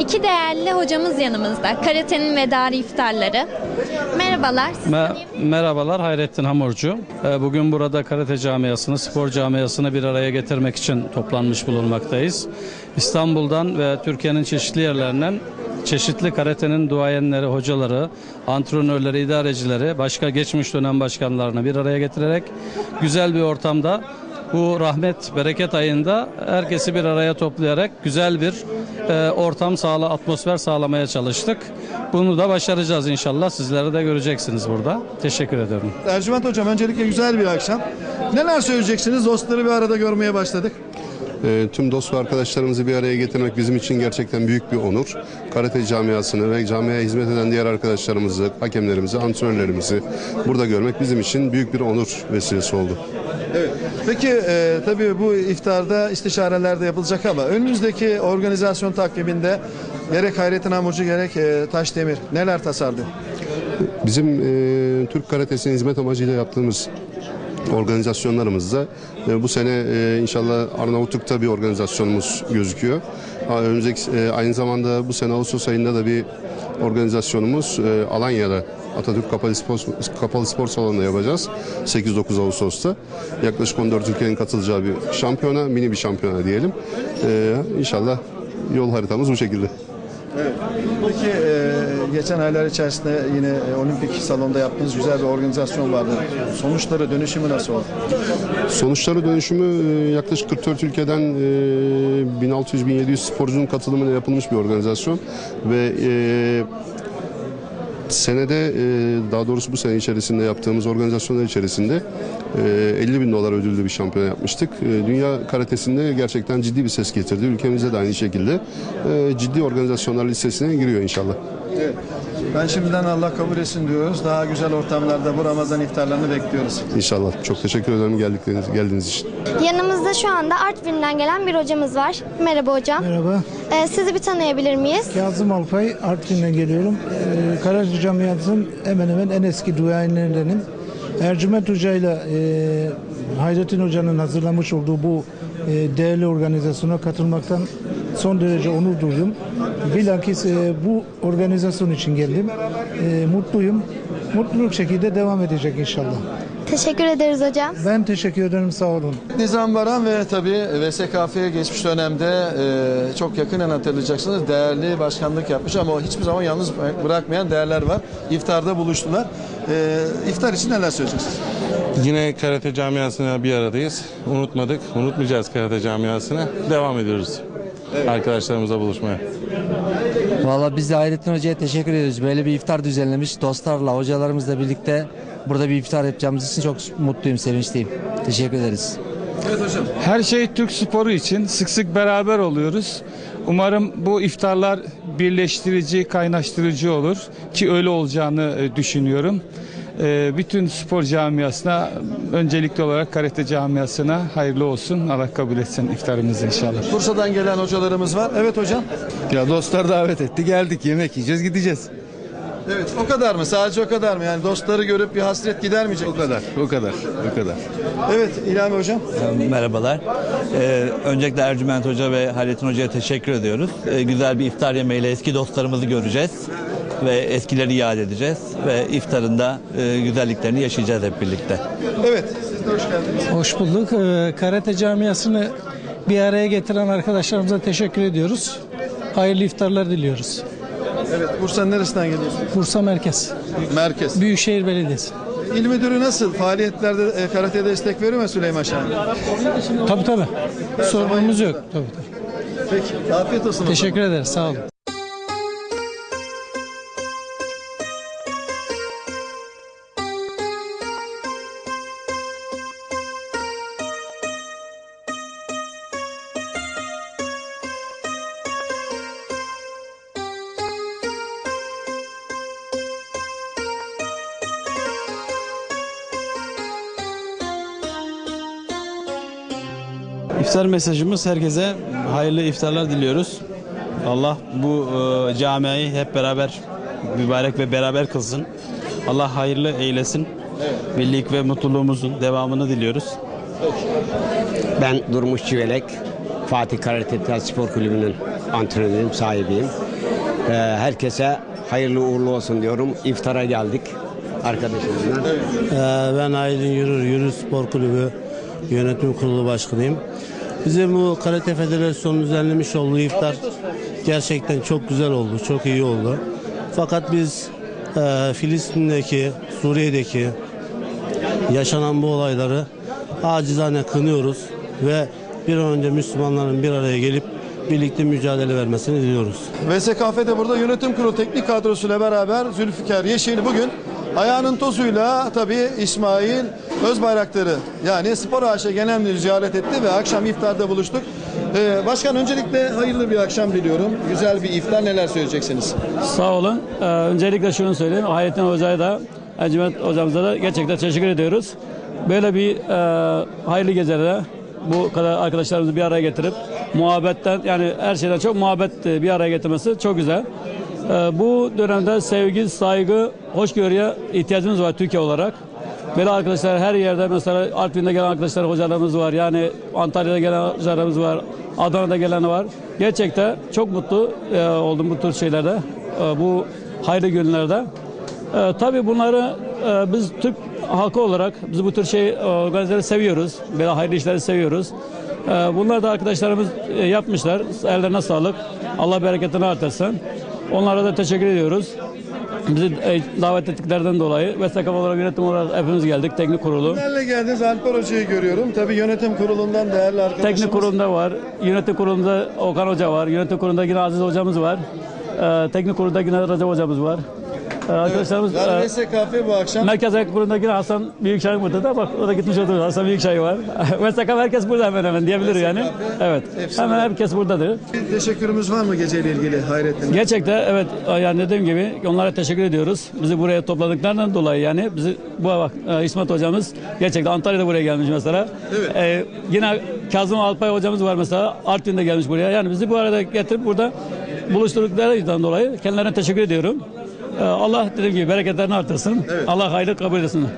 İki değerli hocamız yanımızda. Karate'nin vedarı iftarları. Merhabalar. Siz Me- merhabalar Hayrettin Hamurcu. Ee, Bugün burada karate camiasını, spor camiasını bir araya getirmek için toplanmış bulunmaktayız. İstanbul'dan ve Türkiye'nin çeşitli yerlerinden çeşitli karatenin duayenleri, hocaları, antrenörleri, idarecileri, başka geçmiş dönem başkanlarını bir araya getirerek güzel bir ortamda bu rahmet, bereket ayında herkesi bir araya toplayarak güzel bir e, ortam sağla, atmosfer sağlamaya çalıştık. Bunu da başaracağız inşallah. Sizleri de göreceksiniz burada. Teşekkür ederim. Ercüment Hocam öncelikle güzel bir akşam. Neler söyleyeceksiniz? Dostları bir arada görmeye başladık. Ee, tüm dost ve arkadaşlarımızı bir araya getirmek bizim için gerçekten büyük bir onur. Karate camiasını ve camiaya hizmet eden diğer arkadaşlarımızı, hakemlerimizi, antrenörlerimizi burada görmek bizim için büyük bir onur vesilesi oldu. Evet. Peki e, tabii bu iftarda istişareler de yapılacak ama önümüzdeki organizasyon takviminde gerek Hayrettin Hamurcu gerek e, Taşdemir neler tasarlıyor? Bizim e, Türk karatesine hizmet amacıyla yaptığımız organizasyonlarımızda e, bu sene e, inşallah Arnavutluk'ta bir organizasyonumuz gözüküyor. Önümüzdeki e, aynı zamanda bu sene Ağustos ayında da bir organizasyonumuz e, Alanya'da Atatürk Kapalı Spor, Kapalı Spor Salonu'nda yapacağız. 8-9 Ağustos'ta. Yaklaşık 14 ülkenin katılacağı bir şampiyona, mini bir şampiyona diyelim. E, inşallah yol haritamız bu şekilde. Peki e, geçen aylar içerisinde yine e, olimpik salonda yaptığınız güzel bir organizasyon vardı. Sonuçları, dönüşümü nasıl oldu? Sonuçları dönüşümü e, yaklaşık 44 ülkeden e, 1600-1700 sporcunun katılımıyla yapılmış bir organizasyon ve e, senede e, daha doğrusu bu sene içerisinde yaptığımız organizasyonlar içerisinde e, 50 bin dolar ödüllü bir şampiyon yapmıştık. E, Dünya karatesinde gerçekten ciddi bir ses getirdi. Ülkemizde de aynı şekilde e, ciddi organizasyonlar listesine giriyor inşallah. Evet. Ben şimdiden Allah kabul etsin diyoruz. Daha güzel ortamlarda bu Ramazan iftarlarını bekliyoruz. İnşallah. Çok teşekkür ederim geldikleriniz, geldiğiniz için. Yanımızda şu anda Artvin'den gelen bir hocamız var. Merhaba hocam. Merhaba, Ee, sizi bir tanıyabilir miyiz? Kazım Alpay, Artvin'den geliyorum. Ee, Karaca Camiası'nın hemen hemen en eski duayenlerindenim. Ercüment Hoca ile Hayrettin Hoca'nın hazırlamış olduğu bu e, değerli organizasyona katılmaktan son derece onur duydum. Bilakis e, bu organizasyon için geldim. E, mutluyum. Mutluluk şekilde devam edecek inşallah. Teşekkür ederiz hocam. Ben teşekkür ederim, sağ olun. Nizam Baran ve tabii VSKF'ye geçmiş dönemde e, çok yakından hatırlayacaksınız. Değerli başkanlık yapmış ama hiçbir zaman yalnız bırakmayan değerler var. İftarda buluştular. E, iftar için neler söyleyeceksiniz? Yine karate camiasına bir aradayız. Unutmadık, unutmayacağız karate camiasına. Devam ediyoruz. Arkadaşlarımızla buluşmaya. Valla biz de Hayrettin Hoca'ya teşekkür ediyoruz. Böyle bir iftar düzenlemiş. Dostlarla, hocalarımızla birlikte burada bir iftar yapacağımız için çok mutluyum, sevinçliyim. Teşekkür ederiz. Her şey Türk sporu için sık sık beraber oluyoruz. Umarım bu iftarlar birleştirici, kaynaştırıcı olur ki öyle olacağını e, düşünüyorum. E, Bütün spor camiasına, öncelikli olarak karate camiasına hayırlı olsun. Allah kabul etsin iftarımızı inşallah. Bursa'dan gelen hocalarımız var. Evet hocam. Ya dostlar davet etti geldik yemek yiyeceğiz gideceğiz. Evet o kadar mı? Sadece o kadar mı? Yani dostları görüp bir hasret gidermeyecek O kadar o kadar o kadar. Evet İlhami hocam. Merhabalar. Ee, öncelikle Ercüment Hoca ve Hayrettin Hoca'ya teşekkür ediyoruz. Ee, güzel bir iftar yemeğiyle eski dostlarımızı göreceğiz ve eskileri yad edeceğiz ve iftarında e, güzelliklerini yaşayacağız hep birlikte. Evet siz de hoş geldiniz. Hoş bulduk. Ee, Karate camiasını bir araya getiren arkadaşlarımıza teşekkür ediyoruz. Hayırlı iftarlar diliyoruz. Evet Bursa'nın neresinden geliyorsunuz? Bursa Merkez, Merkez. Büyükşehir Belediyesi. İl müdürü nasıl? Faaliyetlerde e, karate destek veriyor mu Süleyman Şahin? Tabii tabii. Sorunumuz yok. Tabii, tabii. Peki afiyet olsun. o zaman. Teşekkür ederiz. Sağ olun. İftar mesajımız herkese hayırlı iftarlar diliyoruz. Allah bu e, camiayı hep beraber mübarek ve beraber kılsın. Allah hayırlı eylesin. Birlik ve mutluluğumuzun devamını diliyoruz. Ben Durmuş Çivelek. Fatih Karate Spor Kulübü'nün antrenörüyüm, sahibiyim. Ee, herkese hayırlı uğurlu olsun diyorum. İftara geldik arkadaşımızla. Ee, Ben Aydın Yürür, Yürür Spor Kulübü Yönetim Kurulu Başkanıyım. Bizim bu Karate Federasyonu'nun düzenlemiş olduğu iftar gerçekten çok güzel oldu, çok iyi oldu. Fakat biz e, Filistin'deki, Suriye'deki yaşanan bu olayları acizane kınıyoruz ve bir an önce Müslümanların bir araya gelip birlikte mücadele vermesini diliyoruz. VSKF de burada yönetim kurulu teknik kadrosuyla beraber Zülfikar Yeşil bugün ayağının tozuyla tabii İsmail Özbayraktar'ı yani Spor AŞ Genel ziyaret etti ve akşam iftarda buluştuk. Ee, başkan öncelikle hayırlı bir akşam diliyorum. Güzel bir iftar neler söyleyeceksiniz? Sağ olun. Ee, öncelikle şunu söyleyeyim. Hayrettin Hoca'ya da Ercüment Hocamıza da gerçekten teşekkür ediyoruz. Böyle bir e, hayırlı gecelere bu kadar arkadaşlarımızı bir araya getirip muhabbetten yani her şeyden çok muhabbet e, bir araya getirmesi çok güzel. Ee, bu dönemde sevgi, saygı, hoşgörüye ihtiyacımız var Türkiye olarak. Böyle arkadaşlar her yerde mesela Artvin'de gelen arkadaşlar hocalarımız var. Yani Antalya'da gelen hocalarımız var. Adana'da gelen var. Gerçekten çok mutlu e, oldum bu tür şeylerde. E, bu hayırlı günlerde. E, tabii bunları biz Türk halkı olarak biz bu tür şey organizeleri seviyoruz. Böyle hayırlı işleri seviyoruz. Bunlar da arkadaşlarımız yapmışlar. Ellerine sağlık. Allah bereketini artırsın. Onlara da teşekkür ediyoruz. Bizi e, davet ettiklerden dolayı VSKF olarak yönetim olarak hepimiz geldik. Teknik kurulu. Kimlerle geldiniz? Alper Hoca'yı görüyorum. Tabii yönetim kurulundan değerli arkadaşımız. Teknik kurulunda var. Yönetim kurulunda Okan Hoca var. Yönetim kurulunda yine Aziz Hocamız var. Ee, teknik kurulunda yine Recep Hocamız var. Ee, arkadaşlarımız e, VSKF bu akşam Merkez Kurulu'nda yine Hasan Büyükşahin burada da bak o da gitmiş oturuyor. Hasan Büyükşahin var. VSKF herkes burada hemen hemen diyebilir yani. Evet. Hemen herkes buradadır. bir teşekkürümüz var mı geceyle ilgili Hayrettin? Gerçekten evet yani dediğim gibi onlara teşekkür ediyoruz. Bizi buraya topladıklarından dolayı yani bizi bu bak e, İsmet hocamız gerçekten Antalya'da buraya gelmiş mesela. Evet. E, yine Kazım Alpay hocamız var mesela Artvin'de gelmiş buraya. Yani bizi bu arada getirip burada buluşturduklarından dolayı kendilerine teşekkür ediyorum. E, Allah dediğim gibi bereketlerini artırsın. Allah hayırlı kabul etsin.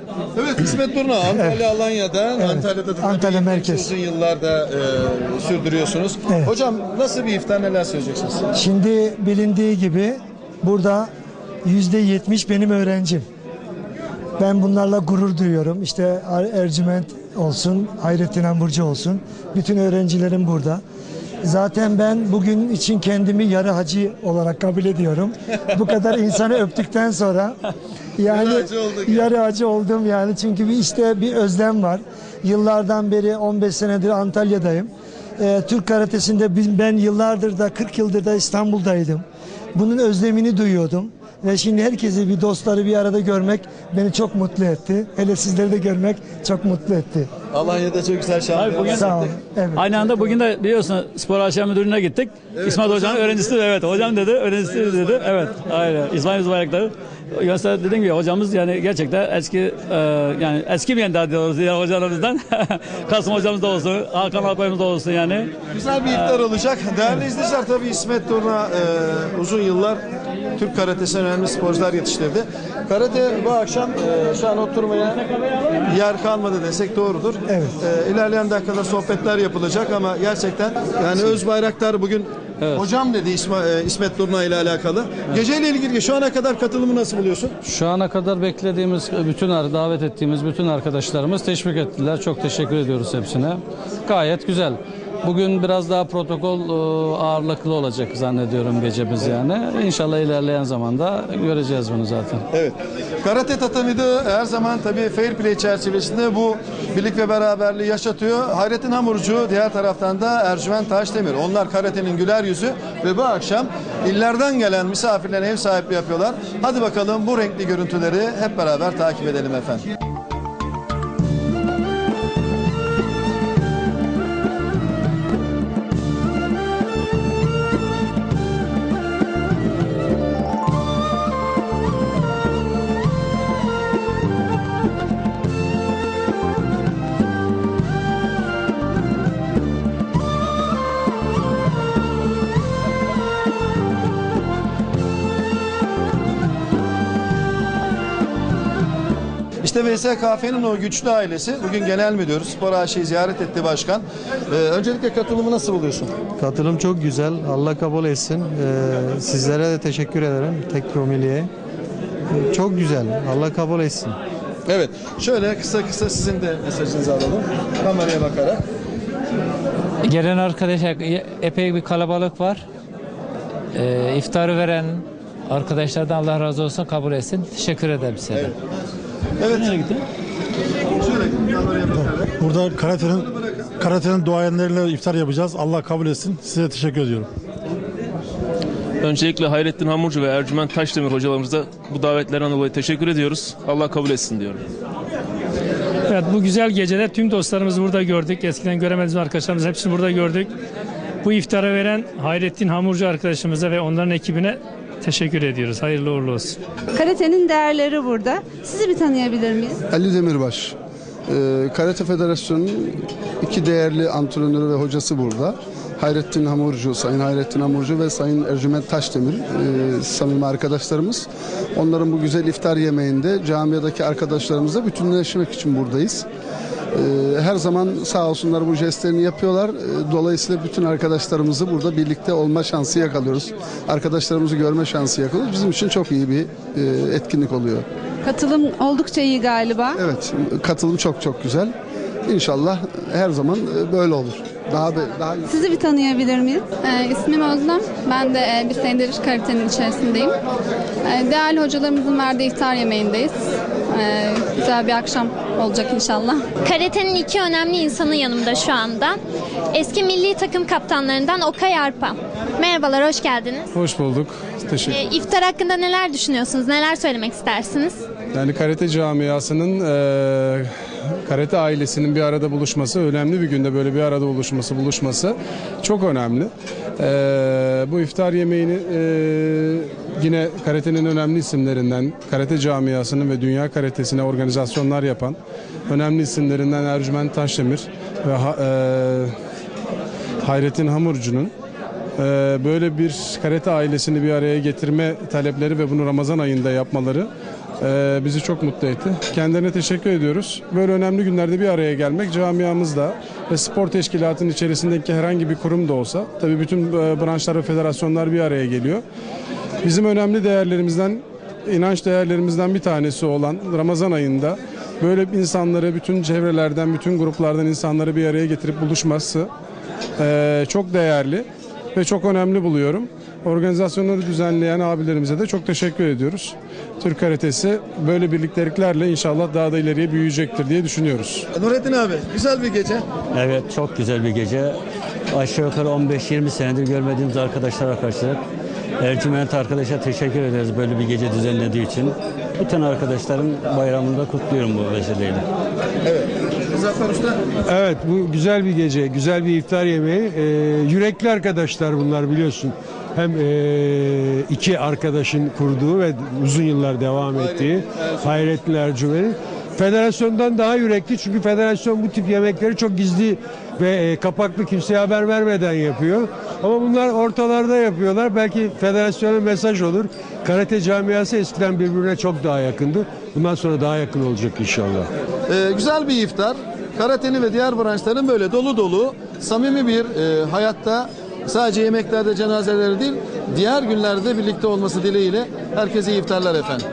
Evet İsmet Turna Antalya Alanya'dan Antalya'da da Antalya merkez. uzun yıllarda e, sürdürüyorsunuz. Evet. Hocam nasıl bir iftar neler söyleyeceksiniz? Şimdi bilindiği gibi burada yüzde yetmiş benim öğrencim. Ben bunlarla gurur duyuyorum. İşte Er- Ercüment olsun, Hayrettin Amburcu olsun. Bütün öğrencilerim burada. Zaten ben bugün için kendimi yarı hacı olarak kabul ediyorum. Bu kadar insanı öptükten sonra yani Yarı hacı olduk ya. yarı hacı oldum yani çünkü bir işte bir özlem var. Yıllardan beri 15 senedir Antalya'dayım. Ee, Türk karatesinde ben yıllardır da 40 yıldır da İstanbul'daydım. Bunun özlemini duyuyordum. Ve şimdi herkesi bir dostları bir arada görmek beni çok mutlu etti. Hele sizleri de görmek çok mutlu etti. Alanya'da çok güzel şampiyon. bugün- Sağ olun. Evet. Aynı anda bugün de biliyorsun spor aşağı müdürlüğüne gittik. İsmail Hoca'nın öğrencisi de evet hocam dedi öğrencisi de dedi. Evet aynen İsmail Uzbayraktar. Yoksa dediğim gibi hocamız yani gerçekten eski e, yani eskimeyen daha doğrusu yani hocalarımızdan. Kasım hocamız da olsun, Hakan Alpay'ımız da olsun yani. Güzel bir iftar olacak. Değerli izleyiciler tabii İsmet Turna e, uzun yıllar Türk karatesine önemli sporcular yetiştirdi. Karate bu akşam e, şu an oturmaya yer kalmadı desek doğrudur. Evet. E, ilerleyen dakikada sohbetler yapılacak ama gerçekten yani Öz Bayraktar bugün hocam dedi İsma, e, İsmet Turna ile alakalı. Geceyle ilgili şu ana kadar katılımı nasıl buluyorsun? Şu ana kadar beklediğimiz bütün davet ettiğimiz bütün arkadaşlarımız teşvik ettiler. Çok teşekkür ediyoruz hepsine. Gayet güzel. Bugün biraz daha protokol e, ağırlıklı olacak zannediyorum gecemiz yani. İnşallah ilerleyen zamanda göreceğiz bunu zaten. Evet. Karate Tatami'de her zaman tabii fair play çerçevesinde bu birlik ve beraberliği yaşatıyor. Hayrettin Hamurcu diğer taraftan da Ercüment Taşdemir. Onlar karatenin güler yüzü ve bu akşam illerden gelen misafirlerine ev sahipliği yapıyorlar. Hadi bakalım bu renkli görüntüleri hep beraber takip edelim efendim. İşte VSKF'nin o güçlü ailesi. Bugün genel müdür, spor AŞ'yi ziyaret etti başkan. Ee, öncelikle katılımı nasıl buluyorsun? Katılım çok güzel. Allah kabul etsin. Ee, sizlere de teşekkür ederim. Tek Promili'ye. Ee, çok güzel. Allah kabul etsin. Evet. Şöyle kısa kısa sizin de mesajınızı alalım. Kameraya bakarak. Gelen arkadaşlar epey bir kalabalık var. Ee, iftarı veren arkadaşlardan Allah razı olsun kabul etsin. Teşekkür ederim size. de. Evet. Şöyle kameraya bakarak. Burada karatenin karatenin duayenleriyle iftar yapacağız. Allah kabul etsin. Size teşekkür ediyorum. Öncelikle Hayrettin Hamurcu ve Ercüment Taşdemir hocalarımıza bu davetlerden dolayı teşekkür ediyoruz. Allah kabul etsin diyorum. Evet bu güzel gecede tüm dostlarımızı burada gördük. Eskiden göremediğimiz arkadaşlarımız hepsini burada gördük. Bu iftara veren Hayrettin Hamurcu arkadaşımıza ve onların ekibine teşekkür ediyoruz. Hayırlı uğurlu olsun. Karate'nin değerleri burada. Sizi bir tanıyabilir miyiz? Ali Demirbaş. Ee, Karate Federasyonu'nun iki değerli antrenörü ve hocası burada. Hayrettin Hamurcu, Sayın Hayrettin Hamurcu ve Sayın Ercüment Taşdemir e, samimi arkadaşlarımız. Onların bu güzel iftar yemeğinde camiadaki arkadaşlarımızla bütünleşmek için buradayız. Ee, Her zaman sağ olsunlar bu jestlerini yapıyorlar. Ee, Dolayısıyla bütün arkadaşlarımızı burada birlikte olma şansı yakalıyoruz. Arkadaşlarımızı görme şansı yakalıyoruz. Bizim için çok iyi bir e, etkinlik oluyor. Katılım oldukça iyi galiba. Evet, katılım çok çok güzel. İnşallah her zaman e, böyle olur. Daha be- daha Sizi bir tanıyabilir miyiz? Ee, ismim Özlem. Ben de e, bir senedir kalitenin içerisindeyim. Ee, değerli hocalarımızın verdiği iftar yemeğindeyiz. Ee, güzel bir akşam olacak inşallah. Karate'nin iki önemli insanı yanımda şu anda. Eski milli takım kaptanlarından Okay Arpa. Merhabalar, hoş geldiniz. Hoş bulduk. Teşekkür. Ee, iftar hakkında neler düşünüyorsunuz? Neler söylemek istersiniz? Yani karate camiasının e, karate ailesinin bir arada buluşması önemli bir günde böyle bir arada buluşması buluşması çok önemli. E, bu iftar yemeğini e, yine karatenin önemli isimlerinden karate camiasının ve dünya karatesine organizasyonlar yapan önemli isimlerinden Ercüment Taşdemir ve e, Hayrettin Hamurcu'nun Ee, böyle bir karate ailesini bir araya getirme talepleri ve bunu Ramazan ayında yapmaları e, bizi çok mutlu etti. Kendilerine teşekkür ediyoruz. Böyle önemli günlerde bir araya gelmek camiamızda ve spor teşkilatının içerisindeki herhangi bir kurum da olsa tabii bütün e, branşlar ve federasyonlar bir araya geliyor. Bizim önemli değerlerimizden inanç değerlerimizden bir tanesi olan Ramazan ayında böyle insanları bütün çevrelerden, bütün gruplardan insanları bir araya getirip buluşması e, çok değerli ve çok önemli buluyorum. Organizasyonları düzenleyen abilerimize de çok teşekkür ediyoruz. Türk karatesi böyle birlikteliklerle inşallah daha da ileriye büyüyecektir diye düşünüyoruz. Nurettin abi, güzel bir gece. Evet çok güzel bir gece. Aşağı yukarı 15-20 senedir görmediğimiz arkadaşlara karşıladık. Ercüment arkadaşa teşekkür ederiz böyle bir gece düzenlediği için. Bütün arkadaşların bayramında kutluyorum bu vesileyle. Evet. Muzaffer Usta. Evet bu güzel bir gece, güzel bir iftar yemeği. Ee, yürekli arkadaşlar bunlar biliyorsun. Hem ee, iki arkadaşın kurduğu ve uzun yıllar devam ettiği Hayrettin Ercümen'in. Federasyondan daha yürekli çünkü federasyon bu tip yemekleri çok gizli ve ee, kapaklı kimseye haber vermeden yapıyor. Ama bunlar ortalarda yapıyorlar. Belki federasyona mesaj olur. Karate camiası eskiden birbirine çok daha yakındı. Bundan sonra daha yakın olacak inşallah. Ee, güzel bir iftar. Karatenin ve diğer branşların böyle dolu dolu, samimi bir e, hayatta sadece yemeklerde, cenazelerde değil, diğer günlerde birlikte olması dileğiyle herkese iyi iftarlar efendim.